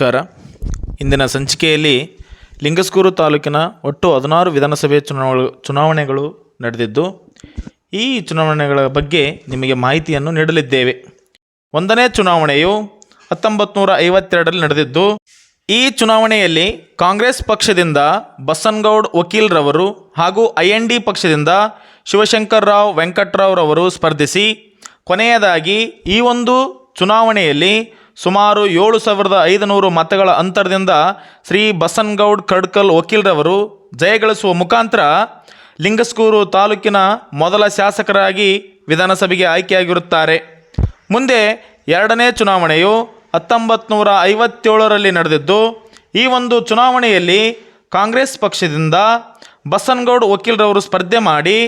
ನಮಸ್ಕಾರ. ಇಂದಿನ ಸಂಚಿಕೆಯಲ್ಲಿ ಲಿಂಗಸ್ಕೂರು ತಾಲೂಕಿನ ಒಟ್ಟು ಹದಿನಾರು ವಿಧಾನಸಭೆ ಚುನಾವಣೆ ಚುನಾವಣೆಗಳು ನಡೆದಿದ್ದು, ಈ ಚುನಾವಣೆಗಳ ಬಗ್ಗೆ ನಿಮಗೆ ಮಾಹಿತಿಯನ್ನು ನೀಡಲಿದ್ದೇವೆ. ಒಂದನೇ ಚುನಾವಣೆಯು ಹತ್ತೊಂಬತ್ತು ನೂರ ಐವತ್ತೆರಡರಲ್ಲಿ ನಡೆದಿದ್ದು, ಈ ಚುನಾವಣೆಯಲ್ಲಿ ಕಾಂಗ್ರೆಸ್ ಪಕ್ಷದಿಂದ ಬಸನ್ಗೌಡ್ ವಕೀಲ್ರವರು ಹಾಗೂ ಐ ಎನ್ ಡಿ ಪಕ್ಷದಿಂದ ಶಿವಶಂಕರ್ ರಾವ್ ವೆಂಕಟ್ರಾವ್ರವರು ಸ್ಪರ್ಧಿಸಿ, ಕೊನೆಯದಾಗಿ ಈ ಒಂದು ಚುನಾವಣೆಯಲ್ಲಿ ಸುಮಾರು ಏಳು ಸಾವಿರದ ಐದುನೂರು ಮತಗಳ ಅಂತರದಿಂದ ಶ್ರೀ ಬಸನ್ಗೌಡ್ ಕಡ್ಕಲ್ ವಕೀಲರವರು ಜಯಗಳಿಸುವ ಮುಖಾಂತರ ಲಿಂಗಸ್ಕೂರು ತಾಲೂಕಿನ ಮೊದಲ ಶಾಸಕರಾಗಿ ವಿಧಾನಸಭೆಗೆ ಆಯ್ಕೆಯಾಗಿರುತ್ತಾರೆ. ಮುಂದೆ ಎರಡನೇ ಚುನಾವಣೆಯು ಹತ್ತೊಂಬತ್ತು ನೂರ ಐವತ್ತೇಳರಲ್ಲಿ ನಡೆದಿದ್ದು, ಈ ಒಂದು ಚುನಾವಣೆಯಲ್ಲಿ ಕಾಂಗ್ರೆಸ್ ಪಕ್ಷದಿಂದ ಬಸನ್ಗೌಡ್ ವಕೀಲರವರು ಸ್ಪರ್ಧೆ ಮಾಡಿ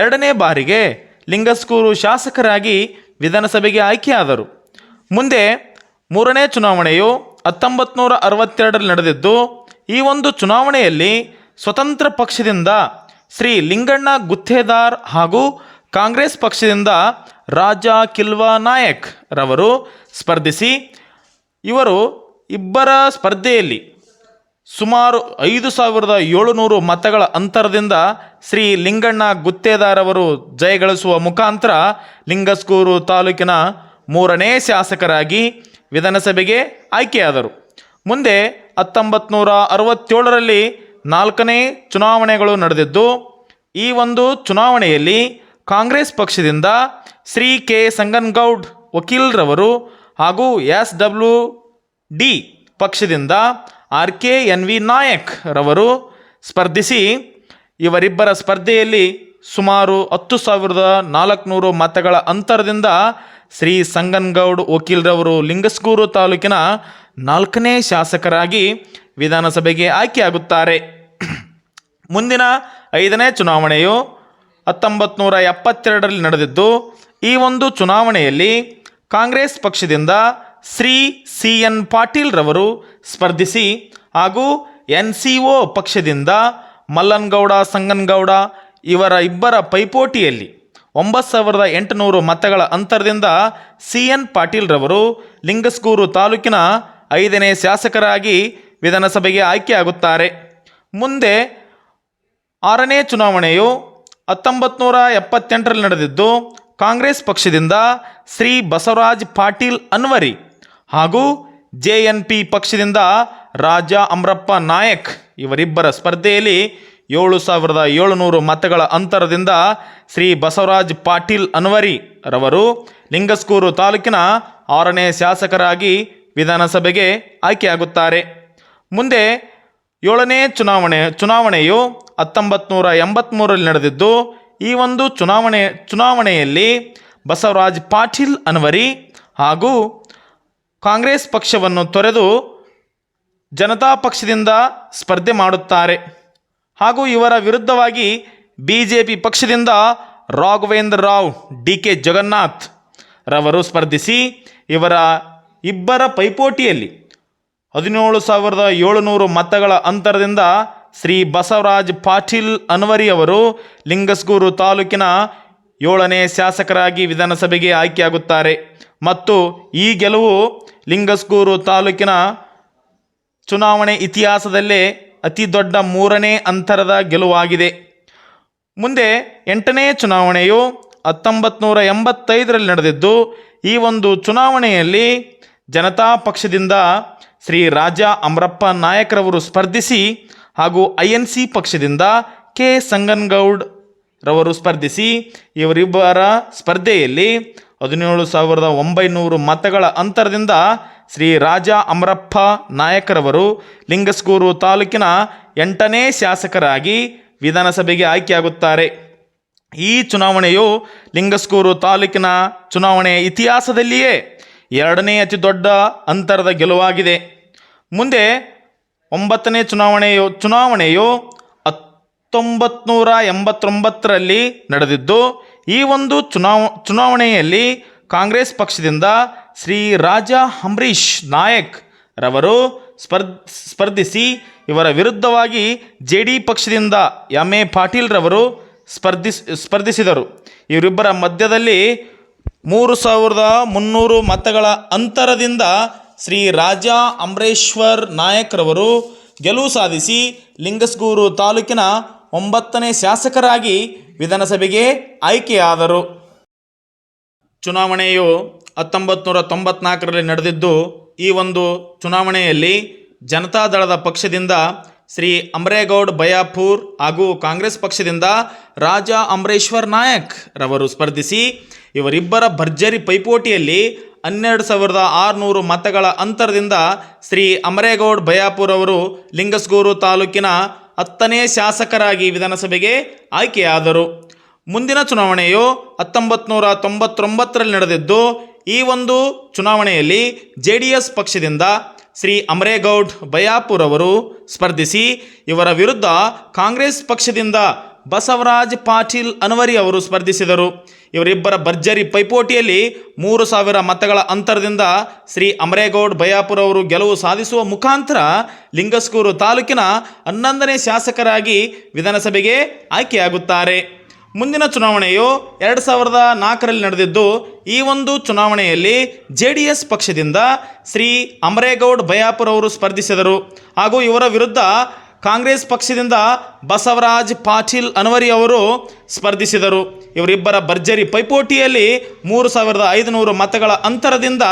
ಎರಡನೇ ಬಾರಿಗೆ ಲಿಂಗಸ್ಕೂರು ಶಾಸಕರಾಗಿ ವಿಧಾನಸಭೆಗೆ ಆಯ್ಕೆಯಾದರು. ಮುಂದೆ ಮೂರನೇ ಚುನಾವಣೆಯು ಹತ್ತೊಂಬತ್ತು ನೂರ ಅರವತ್ತೆರಡರಲ್ಲಿ ನಡೆದಿದ್ದು, ಈ ಒಂದು ಚುನಾವಣೆಯಲ್ಲಿ ಸ್ವತಂತ್ರ ಪಕ್ಷದಿಂದ ಶ್ರೀ ಲಿಂಗಣ್ಣ ಗುತ್ತೇದಾರ್ ಹಾಗೂ ಕಾಂಗ್ರೆಸ್ ಪಕ್ಷದಿಂದ ರಾಜ ಕಿಲ್ವಾ ನಾಯಕ್ ರವರು ಸ್ಪರ್ಧಿಸಿ, ಇವರು ಇಬ್ಬರ ಸ್ಪರ್ಧೆಯಲ್ಲಿ ಸುಮಾರು ಐದು ಸಾವಿರದ ಏಳುನೂರು ಮತಗಳ ಅಂತರದಿಂದ ಶ್ರೀ ಲಿಂಗಣ್ಣ ಗುತ್ತೇದಾರ್ ಅವರು ಜಯಗಳಿಸುವ ಮುಖಾಂತರ ಲಿಂಗಸ್ಕೂರು ತಾಲೂಕಿನ ಮೂರನೇ ಶಾಸಕರಾಗಿ ವಿಧಾನಸಭೆಗೆ ಆಯ್ಕೆಯಾದರು. ಮುಂದೆ ಹತ್ತೊಂಬತ್ತು ನೂರ ಅರವತ್ತೇಳರಲ್ಲಿ ನಾಲ್ಕನೇ ಚುನಾವಣೆಗಳು ನಡೆದಿದ್ದು, ಈ ಒಂದು ಚುನಾವಣೆಯಲ್ಲಿ ಕಾಂಗ್ರೆಸ್ ಪಕ್ಷದಿಂದ ಶ್ರೀ ಕೆ. ಸಂಗನ್ಗೌಡ್ ವಕೀಲ್ರವರು ಹಾಗೂ ಎಸ್ ಡಬ್ಲ್ಯೂ ಡಿ ಪಕ್ಷದಿಂದ R K. N V Nayak ರವರು ಸ್ಪರ್ಧಿಸಿ, ಇವರಿಬ್ಬರ ಸ್ಪರ್ಧೆಯಲ್ಲಿ ಸುಮಾರು ಹತ್ತು ಸಾವಿರದ ನಾಲ್ಕುನೂರು ಮತಗಳ ಅಂತರದಿಂದ ಶ್ರೀ ಸಂಗನ್ಗೌಡ್ ವಕೀಲ್ರವರು ಲಿಂಗಸ್ಗೂರು ತಾಲೂಕಿನ ನಾಲ್ಕನೇ ಶಾಸಕರಾಗಿ ವಿಧಾನಸಭೆಗೆ ಆಯ್ಕೆಯಾಗುತ್ತಾರೆ. ಮುಂದಿನ ಐದನೇ ಚುನಾವಣೆಯು ಹತ್ತೊಂಬತ್ತು ನೂರ ಎಪ್ಪತ್ತೆರಡರಲ್ಲಿ ನಡೆದಿದ್ದು, ಈ ಒಂದು ಚುನಾವಣೆಯಲ್ಲಿ ಕಾಂಗ್ರೆಸ್ ಪಕ್ಷದಿಂದ ಶ್ರೀ ಸಿ ಎನ್ ಪಾಟೀಲ್ರವರು ಸ್ಪರ್ಧಿಸಿ ಹಾಗೂ ಎನ್ ಸಿ ಒ ಪಕ್ಷದಿಂದ ಮಲ್ಲನ್ಗೌಡ, ಸಂಗನ್ಗೌಡ ಇವರ ಇಬ್ಬರ ಪೈಪೋಟಿಯಲ್ಲಿ ಒಂಬತ್ತು ಸಾವಿರದ ಎಂಟುನೂರು ಮತಗಳ ಅಂತರದಿಂದ ಸಿ ಎನ್ ಪಾಟೀಲ್ರವರು ಲಿಂಗಸ್ಕೂರು ತಾಲೂಕಿನ ಐದನೇ ಶಾಸಕರಾಗಿ ವಿಧಾನಸಭೆಗೆ ಆಯ್ಕೆಯಾಗುತ್ತಾರೆ. ಮುಂದೆ ಆರನೇ ಚುನಾವಣೆಯು ಹತ್ತೊಂಬತ್ತು ನೂರ ಎಪ್ಪತ್ತೆಂಟರಲ್ಲಿ ನಡೆದಿದ್ದು, ಕಾಂಗ್ರೆಸ್ ಪಕ್ಷದಿಂದ ಶ್ರೀ ಬಸವರಾಜ್ ಪಾಟೀಲ್ ಅನ್ವರಿ ಹಾಗೂ ಜೆ ಎನ್ ಪಿ ಪಕ್ಷದಿಂದ ರಾಜ ಅಮ್ರಪ್ಪ ನಾಯಕ್ ಇವರಿಬ್ಬರ ಸ್ಪರ್ಧೆಯಲ್ಲಿ ಏಳು ಸಾವಿರದ ಏಳುನೂರು ಮತಗಳ ಅಂತರದಿಂದ ಶ್ರೀ ಬಸವರಾಜ್ ಪಾಟೀಲ್ ಅನ್ವರಿ ರವರು ಲಿಂಗಸ್ಕೂರು ತಾಲೂಕಿನ ಆರನೇ ಶಾಸಕರಾಗಿ ವಿಧಾನಸಭೆಗೆ ಆಯ್ಕೆಯಾಗುತ್ತಾರೆ. ಮುಂದೆ ಏಳನೇ ಚುನಾವಣೆ, ಚುನಾವಣೆಯು ಹತ್ತೊಂಬತ್ತು ನೂರ ಎಂಬತ್ತ್ಮೂರರಲ್ಲಿ ನಡೆದಿದ್ದು, ಈ ಒಂದು ಚುನಾವಣೆ, ಚುನಾವಣೆಯಲ್ಲಿ ಬಸವರಾಜ್ ಪಾಟೀಲ್ ಅನ್ವರಿ ಹಾಗೂ ಕಾಂಗ್ರೆಸ್ ಪಕ್ಷವನ್ನು ತೊರೆದು ಜನತಾ ಪಕ್ಷದಿಂದ ಸ್ಪರ್ಧೆ ಮಾಡುತ್ತಾರೆ. ಹಾಗೂ ಇವರ ವಿರುದ್ಧವಾಗಿ ಬಿ ಜೆ ಪಿ ಪಕ್ಷದಿಂದ ರಾಘವೇಂದ್ರ ರಾವ್ ಡಿ ಕೆ ಜಗನ್ನಾಥ್ ರವರು ಸ್ಪರ್ಧಿಸಿ ಇವರ ಇಬ್ಬರ ಪೈಪೋಟಿಯಲ್ಲಿ ಹದಿನೇಳು ಸಾವಿರದ ಏಳುನೂರು ಮತಗಳ ಅಂತರದಿಂದ ಶ್ರೀ ಬಸವರಾಜ್ ಪಾಟೀಲ್ ಅನ್ವರಿ ಅವರು ಲಿಂಗಸ್ಗೂರು ತಾಲೂಕಿನ ಏಳನೇ ಶಾಸಕರಾಗಿ ವಿಧಾನಸಭೆಗೆ ಆಯ್ಕೆಯಾಗುತ್ತಾರೆ. ಮತ್ತು ಈ ಗೆಲುವು ಲಿಂಗಸ್ಗೂರು ತಾಲೂಕಿನ ಚುನಾವಣೆ ಇತಿಹಾಸದಲ್ಲೇ ಅತಿ ದೊಡ್ಡ ಮೂರನೇ ಅಂತರದ ಗೆಲುವಾಗಿದೆ. ಮುಂದೆ ಎಂಟನೇ ಚುನಾವಣೆಯು ಹತ್ತೊಂಬತ್ತು ನೂರ ಎಂಬತ್ತೈದರಲ್ಲಿ ನಡೆದಿದ್ದು, ಈ ಒಂದು ಚುನಾವಣೆಯಲ್ಲಿ ಜನತಾ ಪಕ್ಷದಿಂದ ಶ್ರೀ ರಾಜ ಅಮರಪ್ಪ ನಾಯಕರವರು ಸ್ಪರ್ಧಿಸಿ ಹಾಗೂ ಐ ಎನ್ ಸಿ ಪಕ್ಷದಿಂದ ಕೆ ಸಂಗನ್ಗೌಡ್ರವರು ಸ್ಪರ್ಧಿಸಿ, ಇವರಿಬ್ಬರ ಸ್ಪರ್ಧೆಯಲ್ಲಿ ಹದಿನೇಳು ಸಾವಿರದ ಒಂಬೈನೂರು ಮತಗಳ ಅಂತರದಿಂದ ಶ್ರೀ ರಾಜ ಅಮರಪ್ಪ ನಾಯಕರವರು ಲಿಂಗಸ್ಗೂರು ತಾಲೂಕಿನ ಎಂಟನೇ ಶಾಸಕರಾಗಿ ವಿಧಾನಸಭೆಗೆ ಆಯ್ಕೆಯಾಗುತ್ತಾರೆ. ಈ ಚುನಾವಣೆಯು ಲಿಂಗಸ್ಗೂರು ತಾಲೂಕಿನ ಚುನಾವಣೆ ಇತಿಹಾಸದಲ್ಲಿಯೇ ಎರಡನೇ ಅತಿ ದೊಡ್ಡ ಅಂತರದ ಗೆಲುವಾಗಿದೆ. ಮುಂದೆ ಒಂಬತ್ತನೇ ಚುನಾವಣೆಯು ಚುನಾವಣೆಯು ಹತ್ತೊಂಬತ್ತು ನೂರ ಎಂಬತ್ತೊಂಬತ್ತರಲ್ಲಿ ನಡೆದಿದ್ದು, ಈ ಒಂದು ಚುನಾವ, ಚುನಾವಣೆಯಲ್ಲಿ ಕಾಂಗ್ರೆಸ್ ಪಕ್ಷದಿಂದ ಶ್ರೀ ರಾಜ ಅಂಬರೀಷ್ ನಾಯಕ್ ರವರು ಸ್ಪರ್ಧ್ ಸ್ಪರ್ಧಿಸಿ ಇವರ ವಿರುದ್ಧವಾಗಿ ಜೆ ಡಿ ಪಕ್ಷದಿಂದ ಎಂ ಎ ಪಾಟೀಲ್ ರವರು ಸ್ಪರ್ಧಿಸ್, ಸ್ಪರ್ಧಿಸಿದರು. ಇವರಿಬ್ಬರ ಮಧ್ಯದಲ್ಲಿ ಮೂರು ಸಾವಿರದ ಮುನ್ನೂರು ಮತಗಳ ಅಂತರದಿಂದ ಶ್ರೀ ರಾಜಾ ಅಮರೇಶ್ವರ್ ನಾಯಕ್ರವರು ಗೆಲುವು ಸಾಧಿಸಿ ಲಿಂಗಸ್ಗೂರು ತಾಲೂಕಿನ ಒಂಬತ್ತನೇ ಶಾಸಕರಾಗಿ ವಿಧಾನಸಭೆಗೆ ಆಯ್ಕೆಯಾದರು. ಚುನಾವಣೆಯು ಹತ್ತೊಂಬತ್ತು ನೂರ ತೊಂಬತ್ನಾಲ್ಕರಲ್ಲಿ ನಡೆದಿದ್ದು, ಈ ಒಂದು ಚುನಾವಣೆಯಲ್ಲಿ ಜನತಾದಳದ ಪಕ್ಷದಿಂದ ಶ್ರೀ ಅಮರೇಗೌಡ್ ಬಯಾಪುರ್ ಹಾಗೂ ಕಾಂಗ್ರೆಸ್ ಪಕ್ಷದಿಂದ ರಾಜಾ ಅಮರೇಶ್ವರ್ ನಾಯಕ್ ರವರು ಸ್ಪರ್ಧಿಸಿ, ಇವರಿಬ್ಬರ ಭರ್ಜರಿ ಪೈಪೋಟಿಯಲ್ಲಿ ಹನ್ನೆರಡು ಸಾವಿರದ ಆರುನೂರು ಮತಗಳ ಅಂತರದಿಂದ ಶ್ರೀ ಅಮರೇಗೌಡ್ ಬಯಾಪುರ್ ಅವರು ಲಿಂಗಸ್ಗೂರು ತಾಲೂಕಿನ ಹತ್ತನೇ ಶಾಸಕರಾಗಿ ವಿಧಾನಸಭೆಗೆ ಆಯ್ಕೆಯಾದರು. ಮುಂದಿನ ಚುನಾವಣೆಯು ಹತ್ತೊಂಬತ್ತು ನೂರ ತೊಂಬತ್ತೊಂಬತ್ತರಲ್ಲಿ ನಡೆದಿದ್ದು ಈ ಒಂದು ಚುನಾವಣೆಯಲ್ಲಿ ಜೆ ಪಕ್ಷದಿಂದ ಶ್ರೀ ಅಮರೇಗೌಡ್ ಬಯಾಪುರ್ ಅವರು ಸ್ಪರ್ಧಿಸಿ ಇವರ ವಿರುದ್ಧ ಕಾಂಗ್ರೆಸ್ ಪಕ್ಷದಿಂದ ಬಸವರಾಜ್ ಪಾಟೀಲ್ ಅನ್ವರಿ ಅವರು ಸ್ಪರ್ಧಿಸಿದರು. ಇವರಿಬ್ಬರ ಭರ್ಜರಿ ಪೈಪೋಟಿಯಲ್ಲಿ ಮೂರು ಸಾವಿರ ಮತಗಳ ಅಂತರದಿಂದ ಶ್ರೀ ಅಮರೇಗೌಡ್ ಬಯಾಪುರ್ ಅವರು ಗೆಲುವು ಸಾಧಿಸುವ ಮುಖಾಂತರ ಲಿಂಗಸ್ಕೂರು ತಾಲೂಕಿನ ಹನ್ನೊಂದನೇ ಶಾಸಕರಾಗಿ ವಿಧಾನಸಭೆಗೆ ಆಯ್ಕೆಯಾಗುತ್ತಾರೆ. ಮುಂದಿನ ಚುನಾವಣೆಯು ಎರಡು ಸಾವಿರದ ನಾಲ್ಕರಲ್ಲಿ ನಡೆದಿದ್ದು, ಈ ಒಂದು ಚುನಾವಣೆಯಲ್ಲಿ ಜೆ ಡಿ ಎಸ್ ಪಕ್ಷದಿಂದ ಶ್ರೀ ಅಮರೇಗೌಡ್ ಬಯಾಪುರ್ ಅವರು ಸ್ಪರ್ಧಿಸಿದರು. ಹಾಗೂ ಇವರ ವಿರುದ್ಧ ಕಾಂಗ್ರೆಸ್ ಪಕ್ಷದಿಂದ ಬಸವರಾಜ್ ಪಾಟೀಲ್ ಅನ್ವರಿ ಅವರು ಸ್ಪರ್ಧಿಸಿದರು. ಇವರಿಬ್ಬರ ಭರ್ಜರಿ ಪೈಪೋಟಿಯಲ್ಲಿ ಮೂರು ಸಾವಿರದ ಐದುನೂರು ಮತಗಳ ಅಂತರದಿಂದ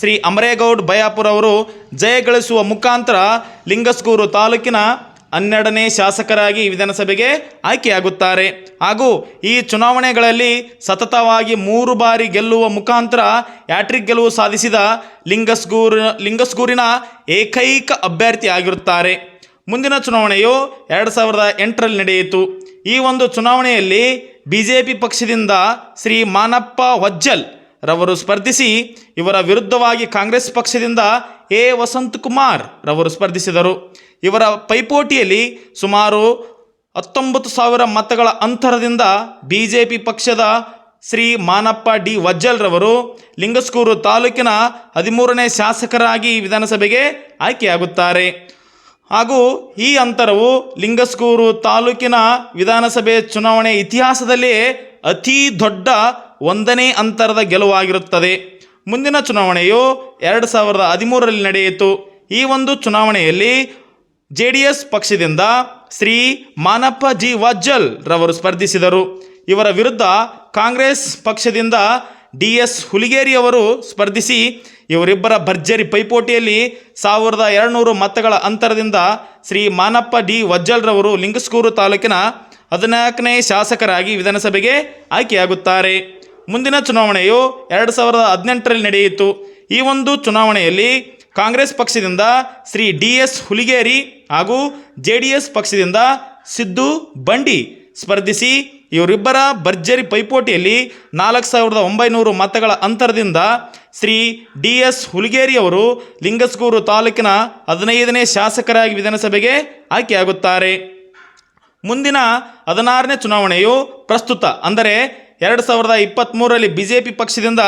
ಶ್ರೀ ಅಮರೇಗೌಡ್ ಬಯಾಪುರ್ ಅವರು ಜಯಗಳಿಸುವ ಮುಖಾಂತರ ಲಿಂಗಸ್ಗೂರು ತಾಲೂಕಿನ ಹನ್ನೆರಡನೇ ಶಾಸಕರಾಗಿ ವಿಧಾನಸಭೆಗೆ ಆಯ್ಕೆಯಾಗುತ್ತಾರೆ. ಹಾಗೂ ಈ ಚುನಾವಣೆಗಳಲ್ಲಿ ಸತತವಾಗಿ ಮೂರು ಬಾರಿ ಗೆಲ್ಲುವ ಮುಖಾಂತರ ಹ್ಯಾಟ್ರಿಕ್ ಗೆಲುವು ಸಾಧಿಸಿದ ಲಿಂಗಸ್ಗೂರು, ಲಿಂಗಸ್ಗೂರಿನ ಏಕೈಕ ಅಭ್ಯರ್ಥಿ ಆಗಿರುತ್ತಾರೆ. ಮುಂದಿನ ಚುನಾವಣೆಯು ಎರಡು ಸಾವಿರದ ಎಂಟರಲ್ಲಿ ನಡೆಯಿತು. ಈ ಒಂದು ಚುನಾವಣೆಯಲ್ಲಿ ಬಿ ಜೆ ಪಿ ಪಕ್ಷದಿಂದ ಶ್ರೀ ಮಾನಪ್ಪ ವಜ್ಜಲ್ ರವರು ಸ್ಪರ್ಧಿಸಿ, ಇವರ ವಿರುದ್ಧವಾಗಿ ಕಾಂಗ್ರೆಸ್ ಪಕ್ಷದಿಂದ ಎ ವಸಂತ್ ಕುಮಾರ್ ರವರು ಸ್ಪರ್ಧಿಸಿದರು. ಇವರ ಪೈಪೋಟಿಯಲ್ಲಿ ಸುಮಾರು ಹತ್ತೊಂಬತ್ತು ಸಾವಿರ ಮತಗಳ ಅಂತರದಿಂದ ಬಿ ಜೆ ಪಿ ಪಕ್ಷದ ಶ್ರೀ ಮಾನಪ್ಪ ಡಿ ವಜ್ಜಲ್ರವರು ಲಿಂಗಸ್ಕೂರು ತಾಲೂಕಿನ ಹದಿಮೂರನೇ ಶಾಸಕರಾಗಿ ವಿಧಾನಸಭೆಗೆ ಆಯ್ಕೆಯಾಗುತ್ತಾರೆ. ಹಾಗೂ ಈ ಅಂತರವು ಲಿಂಗಸ್ಕೂರು ತಾಲೂಕಿನ ವಿಧಾನಸಭೆ ಚುನಾವಣೆ ಇತಿಹಾಸದಲ್ಲಿಯೇ ಅತಿ ದೊಡ್ಡ ಒಂದನೇ ಅಂತರದ ಗೆಲುವಾಗಿರುತ್ತದೆ. ಮುಂದಿನ ಚುನಾವಣೆಯು ಎರಡು ಸಾವಿರದ ಹದಿಮೂರರಲ್ಲಿ ನಡೆಯಿತು. ಈ ಒಂದು ಚುನಾವಣೆಯಲ್ಲಿ ಜೆ ಪಕ್ಷದಿಂದ ಶ್ರೀ ಮಾನಪ್ಪ ಜಿ ವಜ್ಜಲ್ ರವರು ಸ್ಪರ್ಧಿಸಿದರು. ಇವರ ವಿರುದ್ಧ ಕಾಂಗ್ರೆಸ್ ಪಕ್ಷದಿಂದ ಡಿ ಎಸ್ ಹುಲಿಗೇರಿಯವರು ಸ್ಪರ್ಧಿಸಿ ಇವರಿಬ್ಬರ ಭರ್ಜರಿ ಪೈಪೋಟಿಯಲ್ಲಿ ಸಾವಿರದ ಎರಡುನೂರು ಮತಗಳ ಅಂತರದಿಂದ ಶ್ರೀ ಮಾನಪ್ಪ ಡಿ ವಜ್ಜಲ್ರವರು ಲಿಂಗಸ್ಕೂರು ತಾಲೂಕಿನ ಹದಿನಾಲ್ಕನೇ ಶಾಸಕರಾಗಿ ವಿಧಾನಸಭೆಗೆ ಆಯ್ಕೆಯಾಗುತ್ತಾರೆ. ಮುಂದಿನ ಚುನಾವಣೆಯು ಎರಡು ಸಾವಿರದ ಹದಿನೆಂಟರಲ್ಲಿ ನಡೆಯಿತು. ಈ ಒಂದು ಚುನಾವಣೆಯಲ್ಲಿ ಕಾಂಗ್ರೆಸ್ ಪಕ್ಷದಿಂದ ಶ್ರೀ ಡಿ ಎಸ್ ಹುಲಿಗೇರಿ ಹಾಗೂ ಜೆ ಡಿ ಎಸ್ ಪಕ್ಷದಿಂದ ಸಿದ್ದು ಬಂಡಿ ಸ್ಪರ್ಧಿಸಿ ಇವರಿಬ್ಬರ ಭರ್ಜರಿ ಪೈಪೋಟಿಯಲ್ಲಿ ನಾಲ್ಕು ಸಾವಿರದ ಒಂಬೈನೂರು ಮತಗಳ ಅಂತರದಿಂದ ಶ್ರೀ ಡಿ ಎಸ್ ಹುಲಿಗೇರಿ ಅವರು ಲಿಂಗಸ್ಗೂರು ತಾಲೂಕಿನ ಹದಿನೈದನೇ ಶಾಸಕರಾಗಿ ವಿಧಾನಸಭೆಗೆ ಆಯ್ಕೆಯಾಗುತ್ತಾರೆ. ಮುಂದಿನ ಹದಿನಾರನೇ ಚುನಾವಣೆಯು ಪ್ರಸ್ತುತ ಅಂದರೆ ಎರಡು ಸಾವಿರದ ಇಪ್ಪತ್ತ್ಮೂರರಲ್ಲಿ ಬಿ ಜೆ ಪಿ ಪಕ್ಷದಿಂದ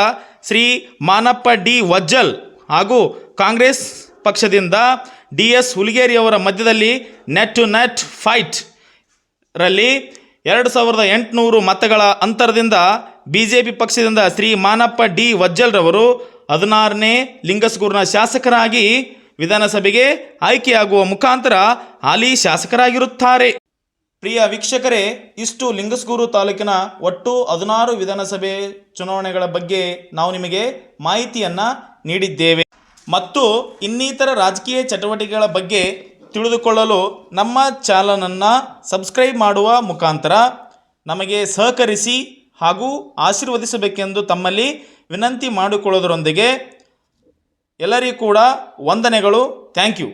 ಶ್ರೀ ಮಾನಪ್ಪ ಡಿ. ವಜ್ಜಲ್ ಹಾಗೂ ಕಾಂಗ್ರೆಸ್ ಪಕ್ಷದಿಂದ ಡಿ ಎಸ್ ಹುಲಿಗೇರಿಯವರ ಮಧ್ಯದಲ್ಲಿ ನೆಟ್ ಟು ನೆಟ್ ಫೈಟ್ ರಲ್ಲಿ ಎರಡು ಸಾವಿರದ ಎಂಟುನೂರು ಮತಗಳ ಅಂತರದಿಂದ ಬಿ ಜೆ ಪಿ ಪಕ್ಷದಿಂದ ಶ್ರೀ ಮಾನಪ್ಪ ಡಿ ವಜ್ಜಲ್ರವರು ಹದಿನಾರನೇ ಲಿಂಗಸ್ಗೂರಿನ ಶಾಸಕರಾಗಿ ವಿಧಾನಸಭೆಗೆ ಆಯ್ಕೆಯಾಗುವ ಮುಖಾಂತರ ಹಾಲಿ ಶಾಸಕರಾಗಿರುತ್ತಾರೆ. ಪ್ರಿಯ ವೀಕ್ಷಕರೇ, ಇಷ್ಟು ಲಿಂಗಸ್ಗೂರು ತಾಲೂಕಿನ ಒಟ್ಟು ಹದಿನಾರು ವಿಧಾನಸಭೆ ಚುನಾವಣೆಗಳ ಬಗ್ಗೆ ನಾವು ನಿಮಗೆ ಮಾಹಿತಿಯನ್ನು ನೀಡಿದ್ದೇವೆ. ಮತ್ತು ಇನ್ನಿತರ ರಾಜಕೀಯ ಚಟುವಟಿಕೆಗಳ ಬಗ್ಗೆ ತಿಳಿದುಕೊಳ್ಳಲು ನಮ್ಮ ಚಾನಲನ್ನು ಸಬ್ಸ್ಕ್ರೈಬ್ ಮಾಡುವ ಮುಖಾಂತರ ನಮಗೆ ಸಹಕರಿಸಿ ಹಾಗೂ ಆಶೀರ್ವದಿಸಬೇಕೆಂದು ತಮ್ಮಲ್ಲಿ ವಿನಂತಿ ಮಾಡಿಕೊಳ್ಳೋದರೊಂದಿಗೆ ಎಲ್ಲರಿಗೂ ಕೂಡ ವಂದನೆಗಳು. Thank you.